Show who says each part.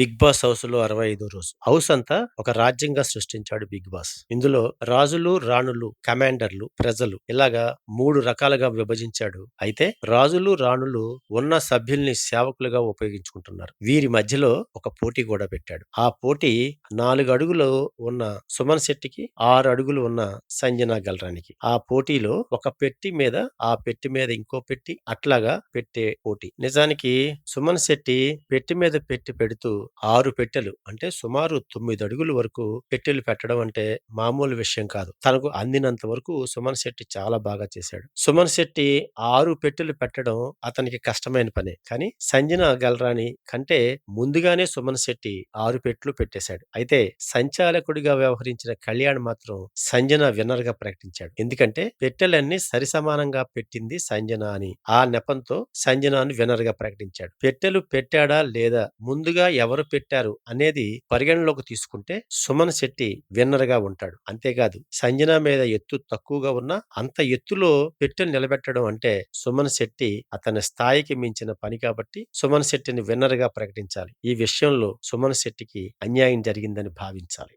Speaker 1: Big boss హౌస్లో అరవై ఐదో రోజు హౌస్ అంతా ఒక రాజ్యంగా సృష్టించాడు బిగ్ బాస్. ఇందులో రాజులు రాణులు కమాండర్లు ప్రజలు ఇలాగా మూడు రకాలుగా విభజించాడు. అయితే రాజులు రాణులు ఉన్న సభ్యుల్ని సేవకులుగా ఉపయోగించుకుంటున్నారు. వీరి మధ్యలో ఒక పోటీ కూడా పెట్టాడు. ఆ పోటీ నాలుగు అడుగులు ఉన్న సుమన్ శెట్టికి ఆరు అడుగులు ఉన్న సంజన గల్రానికి. ఆ పోటీలో ఒక పెట్టి మీద ఆ పెట్టి మీద ఇంకో పెట్టి అట్లాగా పెట్టే పోటీ. నిజానికి సుమన్ శెట్టి పెట్టి మీద పెట్టి పెడుతూ ఆరు పెట్టెలు. అంటే సుమారు తొమ్మిది అడుగుల వరకు పెట్టెలు పెట్టడం అంటే మామూలు విషయం కాదు. తనకు అందినంత వరకు సుమన్ శెట్టి చాలా బాగా చేశాడు. సుమన్ శెట్టి ఆరు పెట్టెలు పెట్టడం అతనికి కష్టమైన పనే. కానీ సంజన గల్రాని కంటే ముందుగానే సుమన్ శెట్టి ఆరు పెట్లు పెట్టేశాడు. అయితే సంచాలకుడిగా వ్యవహరించిన కళ్యాణ్ మాత్రం సంజన విన్నర్గా ప్రకటించాడు. ఎందుకంటే పెట్టెలన్నీ సరిసమానంగా పెట్టింది సంజన అని ఆ నెపంతో సంజనాను విన్నర్గా ప్రకటించాడు. పెట్టెలు పెట్టాడా లేదా? ముందుగా ఎవరు పెట్టారు అనేది పరిగణలోకి తీసుకుంటే సుమన్ శెట్టి విన్నర్గా ఉంటాడు. అంతేకాదు సంజన మీద ఎత్తు తక్కువగా ఉన్నా అంత ఎత్తులో పెట్టెలు నిలబెట్టడం అంటే సుమన్ శెట్టి అతని స్థాయికి మించిన పని కాబట్టి సుమన్ శెట్టిని విన్నర్గా ప్రకటించాలి. ఈ విషయంలో సుమన్ శెట్టికి అన్యాయం జరిగిందని భావించాలి.